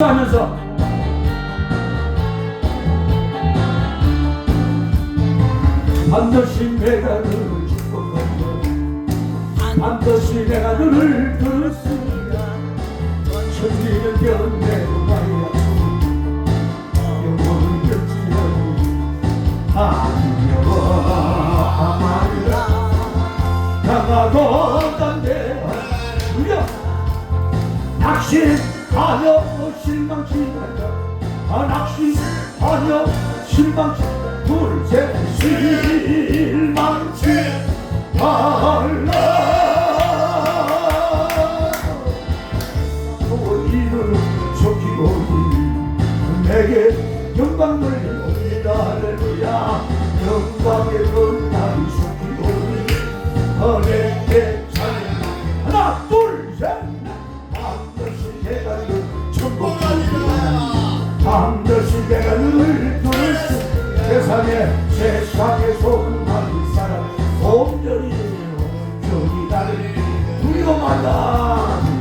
하면서 반드시 내가 너를 축복하고 반드시 내가 너를 들었으리라 천지는 견내고 말이야 영원은 결지하니 아니여하마리라 강하고 담대한 주여 낙심 하여 실망치 말라 아 낙심하여 실망치 둘째 실망치 말라. 일을 속히오니 내게 영광을 옵니다 할렐루야. 영광의 그 날이 속히오니 반드시 내가 늘 들었어 세상에 세상에 소금하는 사람 온전히 온전히 나를 두려워한다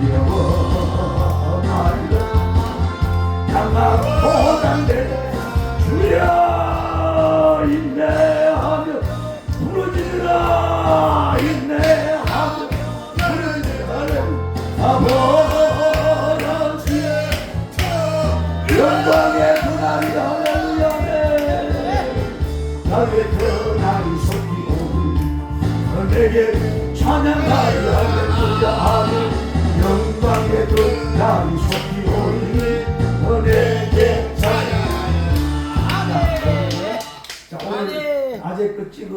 두려워한다 강하고 담대 주여 인내하며 부르짖으라 인내하며 부르짖으라 아버지 영광의 그날이 할렐루야 나의 그날이 속이오니 내게 찬양하여 할렐루야 아멘 영광의 그날이 속이오니 내게 찬양. 자 오늘 아재 끝 찍어